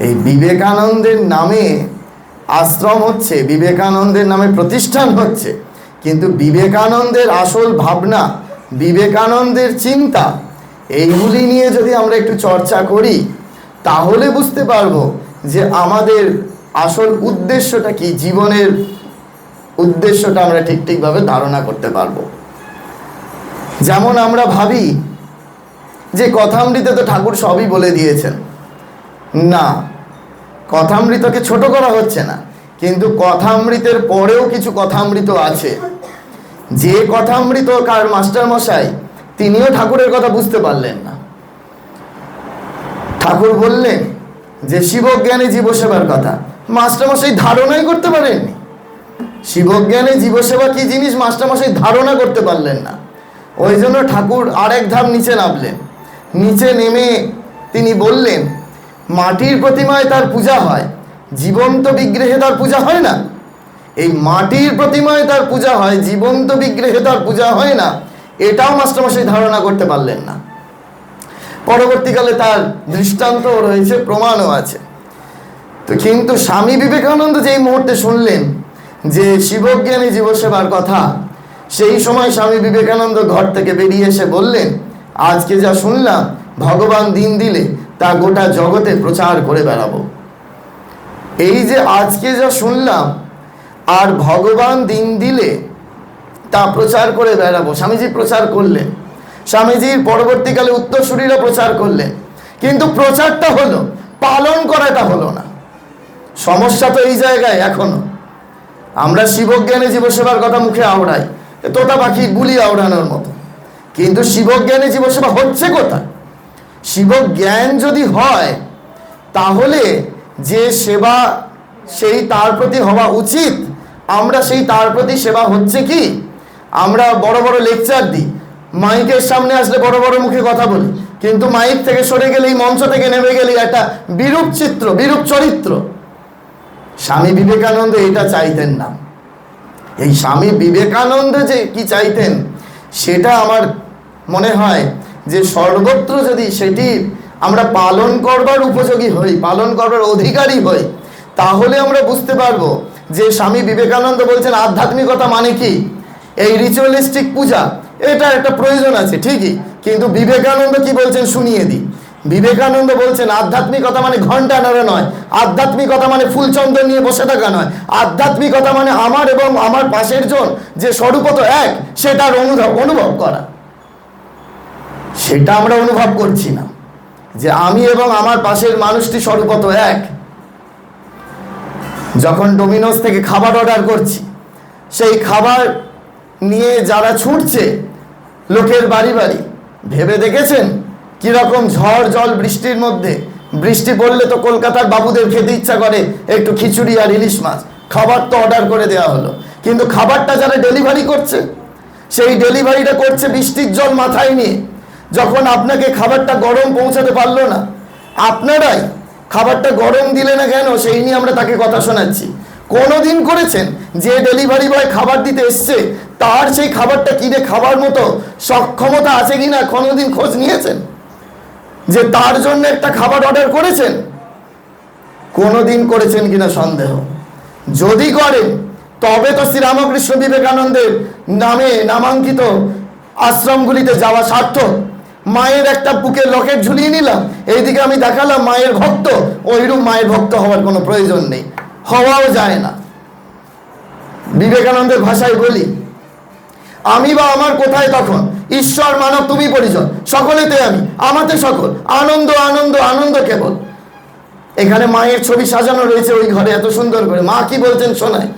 এই বিবেকানন্দের নামে আশ্রম হচ্ছে, বিবেকানন্দের নামে প্রতিষ্ঠান হচ্ছে। কিন্তু বিবেকানন্দের আসল ভাবনা, বিবেকানন্দের চিন্তা, এইগুলি নিয়ে যদি আমরা একটু চর্চা করি, তাহলে বুঝতে পারব যে আমাদের আসল উদ্দেশ্যটা কি, জীবনের উদ্দেশ্যটা আমরা ঠিক ঠিকভাবে ধারণা করতে পারব। যেমন আমরা ভাবি যে কথামৃতে তো ঠাকুর সবই বলে দিয়েছেন। না। কথামৃতকে ছোট করা হচ্ছে না। কিন্তু কথামৃতের পরেও কিছু কথামৃত আছে। যে কথামৃত কার মাস্টার মশাই, তিনিও ঠাকুরের কথা বুঝতে পারলেন না। ঠাকুর বললেন যে, শিবজ্ঞানে জীবসেবার কথা। মাস্টারমশাই ধারণাই করতে পারেননি। শিবজ্ঞানে জীবসেবা কি জিনিস মাস্টারমশাই ধারণা করতে পারলেন না। ওই জন্য ঠাকুর আরেক ধাপ নিচে নামলেন। নিচে নেমে তিনি বললেন মাটির প্রতিমায় তার পূজা হয়। জীবন্ত বিগ্রহে তার পূজা হয় না। এই মাটির প্রতিমায় তার পূজা হয়, জীবন্ত বিগ্রহে তার পূজা হয় না। এটাও মাস্টারমশাই ধারণা করতে পারলেন না। পরবর্তীকালে তার দৃষ্টান্ত রয়েছে, প্রমাণও আছে। তো কিন্তু স্বামী বিবেকানন্দ যেই মুহূর্তে শুনলেন যে শিবজ্ঞানী জীবসেবার কথা, সেই সময় স্বামী বিবেকানন্দ ঘর থেকে বেরিয়ে এসে বললেন, আজকে যা শুনলাম, ভগবান দিন দিলে তা গোটা জগতে প্রচার করে বেড়াবো। এই যে আজকে যা শুনলাম, আর ভগবান দিন দিলে তা প্রচার করে বেড়াবো। স্বামীজি প্রচার করলেন। স্বামীজির পরবর্তীকালে উত্তরসূরিরা প্রচার করলেন। কিন্তু প্রচারটা হলো, পালন করাটা হলো না। সমস্যা তো এই জায়গায় এখনও। আমরা শিবজ্ঞানে জীবসেবার কথা মুখে আওড়াই তোতা পাখি গুলি আওড়ানোর মতো। কিন্তু শিবজ্ঞানে জীবসেবা হচ্ছে কোথায়? শিবজ্ঞান যদি হয়, তাহলে যে সেবা সেই তার প্রতি হওয়া উচিত। আমরা সেই তার প্রতি সেবা হচ্ছে কি? আমরা বড় বড় লেকচার দিই। মাইকের সামনে আসলে বড় বড় মুখে কথা বলি। কিন্তু মাইক থেকে সরে গেলেই, মঞ্চ থেকে নেমে গেলেই একটা বিরূপ চিত্র, বিরূপ চরিত্র। স্বামী বিবেকানন্দ এটা চাইতেন না। এই স্বামী বিবেকানন্দ যে কি চাইতেন, সেটা আমার মনে হয় যে সর্বত্র যদি সেটি আমরা পালন করবার উপযোগী হই, পালন করবার অধিকারী হই, তাহলে আমরা বুঝতে পারব যে স্বামী বিবেকানন্দ বলছেন, আধ্যাত্মিকতা মানে কি? এই রিচুয়ালিস্টিক পূজা এটা একটা প্রয়োজন আছে, ঠিকই, কিন্তু বিবেকানন্দ কি বলছেন শুনিয়ে দিই। বিবেকানন্দ বলছেন, আধ্যাত্মিকতা মানে ঘণ্টা নাড়া নয়, আধ্যাত্মিকতা মানে ফুলচন্দ্র নিয়ে বসে থাকা নয়, আধ্যাত্মিকতা মানে আমার এবং আমার পাশের জন যে স্বরূপত এক, সেটার অনুভব অনুভব করা। সেটা আমরা অনুভব করছি না। যে আমি এবং আমার পাশের মানুষটি স্বরূপত এক। যখন ডোমিনোস থেকে খাবার অর্ডার করছি, সেই খাবার নিয়ে যারা ছুটছে, লোকের বাড়ি বাড়ি, ভেবে দেখেছেন? কীরকম ঝড় জল বৃষ্টির মধ্যে? বৃষ্টি পড়লে তো কলকাতার বাবুদের খেতে ইচ্ছা করে একটু খিচুড়ি আর ইলিশ মাছ। খাবার তো অর্ডার করে দেওয়া হলো। কিন্তু খাবারটা যারা ডেলিভারি করছে, সেই ডেলিভারিটা করছে বৃষ্টির জল মাথায় নিয়ে। যখন আপনাকে খাবারটা গরম পৌঁছাতে পারল না, আপনারাই খাবারটা গরম দিলে না কেন সেই নিয়ে আমরা তাকে কথা শোনাচ্ছি। কোনো দিন করেছেন? যে ডেলিভারি বয় খাবার দিতে এসছে, তার সেই খাবারটা কিনে খাবার মতো সক্ষমতা আছে কিনা কোনোদিন খোঁজ নিয়েছেন? যে তার জন্য একটা খাবার অর্ডার করেছেন? কোনোদিন করেছেন কিনা সন্দেহ। যদি করেন, তবে তো শ্রীরামকৃষ্ণ বিবেকানন্দের নামে নামাঙ্কিত আশ্রমগুলিতে যাওয়া সার্থক। মায়ের একটা বুকে লকেট ঝুলিয়ে নিলাম। এইদিকে আমি দেখালাম মায়ের ভক্ত। ওইরূপ মায়ের ভক্ত হওয়ার কোনো প্রয়োজন নেই। হওয়াও যায় না। বিবেকানন্দের ভাষায় বলি, আমি বা আমার কোথায় তখন? ঈশ্বর, মানব, তুমি পরিজন। সকলেতে আমি, আমাতে সকল। আনন্দ আনন্দ আনন্দ কেবল। এখানে মায়ের ছবি সাজানো রয়েছে ওই ঘরে, এত সুন্দর করে। মা কি বলছেন শোনায়?